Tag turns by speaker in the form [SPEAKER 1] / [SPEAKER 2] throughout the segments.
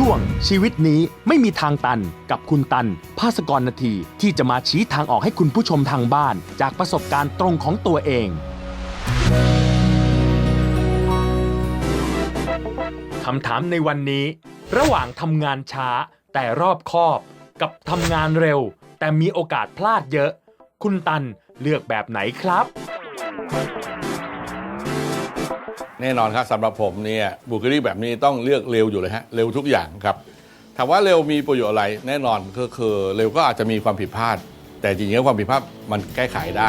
[SPEAKER 1] ช่วงชีวิตนี้ไม่มีทางตันกับคุณตัน ภาสกรนาทีที่จะมาชี้ทางออกให้คุณผู้ชมทางบ้าน จากประสบการณ์ตรงของตัวเอง คำถามในวันนี้ ระหว่างทำงานช้าแต่รอบคอบ กับทำงานเร็ว แต่มีโอกาสพลาดเยอะ คุณตันเลือกแบบไหนครับ
[SPEAKER 2] แน่นอนครับสำหรับผมเนี่ยบุคลิกแบบนี้ต้องเลือกเร็วอยู่เลยฮะเร็วทุกอย่างครับถามว่าเร็วมีประโยชน์อะไรแน่นอนก็คือเร็วก็อาจจะมีความผิดพลาด แต่จริงๆแล้วความผิดพลาดมันแก้ไขได้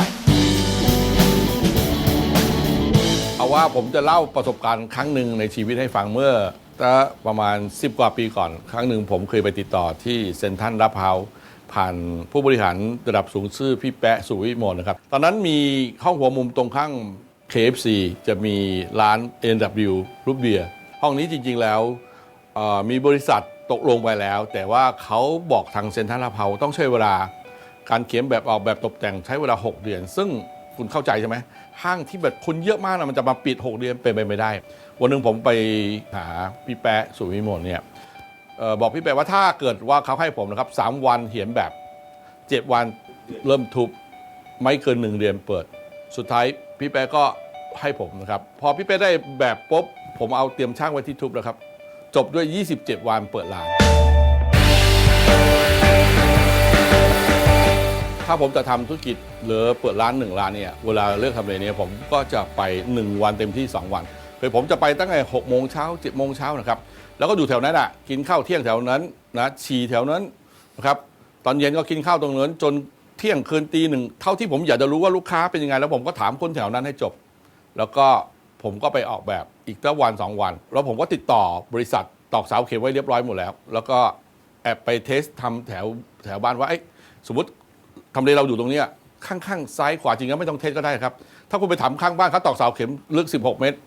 [SPEAKER 2] เอาว่าผมจะเล่าประสบการณ์ครั้งหนึ่งในชีวิตให้ฟังเมื่อประมาณ 10 กว่าปีก่อน ครั้งหนึ่งผมเคยไปติดต่อที่เซ็นทรัลรับเฮาผ่านผู้บริหารระดับสูงชื่อพี่แปะสุวิมลนะครับ ตอนนั้นมีห้องหัวมุมตรงข้าง KFC จะมีร้าน NW รูปเบียร์ห้องนี้จริง ๆ แล้วมีบริษัทตกลงไปแล้ว แต่ว่าเขาบอกทางเซ็นทรัลลาดพาวต้องใช้เวลา การเขียนแบบออกแบบตกแต่งใช้เวลา 6 เดือน ซึ่งคุณเข้าใจใช่ไหมห้างที่แบบคนเยอะมากนะมันจะมาปิด 6 เดือนเป็นไปไม่ได้ วันหนึ่งผมไปหาพี่แปะสุวิมลเนี่ยออบอกพี่แปะว่าถ้าเกิดว่าเขาให้ผมนะครับ3วันเขียนแบบ 7 วันเริ่มทุบไม่เกิน1เดือนเปิด สุดท้ายพี่แปะก็ให้ผมนะครับ พอพี่แปะได้แบบปุ๊บผมเอาเตรียมช่างไว้ที่ทุบแล้วครับ จบด้วย 27 วันเปิดร้าน ถ้าผมจะทำธุรกิจหรือเปิดร้านหนึ่งร้านเนี่ยเวลาเลือกทำเลเนี่ยผมก็จะไป 1 วันเต็มที่ 2 วันคือผมจะไปตั้งแต่6โมงเช้า7โมงเช้านะครับ แล้วก็อยู่แถวนั้นอะกินข้าวเที่ยงแถวนั้นนะฉี่แถวนั้นนะครับตอนเย็นก็กินข้าวตรงนั้นจน เที่ยงคืนตีหนึ่งเท่าที่ผมอยากจะรู้ว่าลูกค้าเป็นยังไง แล้วผมก็ถามคนแถวนั้นให้จบ แล้วก็ผมก็ไปออกแบบอีกตั้งวันสองวัน แล้วผมก็ติดต่อบริษัทตอกเสาเข็มไว้เรียบร้อยหมดแล้ว แล้วก็แอบไปเทสทำแถวแถวบ้านว่าเอ้สมมติทำเลเราอยู่ตรงเนี้ยข้างๆซ้ายขวาจริงๆไม่ต้องเทสก็ได้ครับ ถ้าคุณไปถามข้างบ้านเขาตอกเสาเข็มลึก 16 เมตร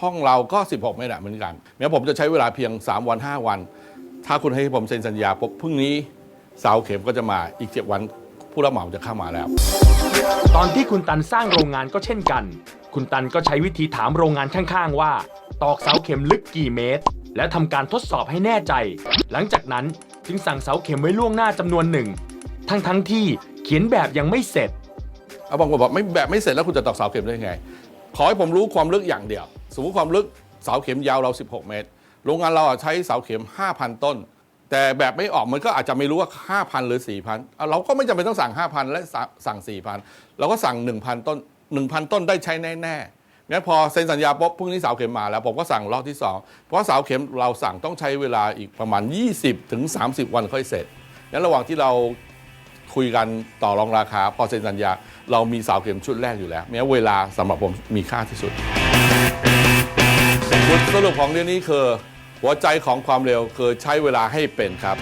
[SPEAKER 2] ห้องเราก็ 16 เมตรอะเหมือนกันแม้ผมจะใช้เวลาเพียง 3 วัน 5 วัน ถ้าคุณให้ผมเซ็นสัญญาปุ๊บพรุ่งนี้เสาเข็มก็จะมาอีก 7 วัน ผู้รับเหมาจะเข้ามาแล้ว
[SPEAKER 1] ตอนที่คุณตันสร้างโรงงานก็เช่นกัน คุณตันก็ใช้วิธีถามโรงงานข้างๆ ว่า ตอกเสาเข็มลึกกี่เมตร และทำการทดสอบให้แน่ใจ หลังจากนั้นจึงสั่งเสาเข็มไว้ล่วงหน้าจำนวนหนึ่ง ทั้งๆที่เขียนแบบยังไม่เสร็จ
[SPEAKER 2] เอาบางคนบอกไม่แบบไม่เสร็จแล้วคุณจะตอกเสาเข็มได้ยังไง ขอให้ผมรู้ความลึกอย่างเดียว สมมติความลึกเสาเข็มยาวเรา 16 เมตร โรงงานเราอะใช้เสาเข็ม 5,000 ต้น แต่แบบไม่ออกมันก็อาจจะไม่รู้ว่า 5,000 หรือ 4,000 เราก็ไม่จำเป็นต้องสั่ง 5,000 และสั่ง 4,000 เราก็สั่ง 1,000 ต้น 1,000 ต้นได้ใช้แน่ๆงั้นพอเซ็นสัญญาปุ๊บพรุ่งนี้เสาเข็มมาแล้วผมก็สั่งรอบที่ 2 เพราะเสาเข็มเราสั่งต้องใช้เวลาอีกประมาณ 20ถึง30 วันค่อยเสร็จงั้นระหว่างที่เราคุยกันต่อรองราคา พอเซ็นสัญญา เรามีเสาเข็มชุดแรกอยู่แล้วแม้เวลาสำหรับผมมีค่าที่สุดบทสรุปของเรื่องนี้คือ หัวใจของความเร็วคือใช้เวลาให้เป็นครับ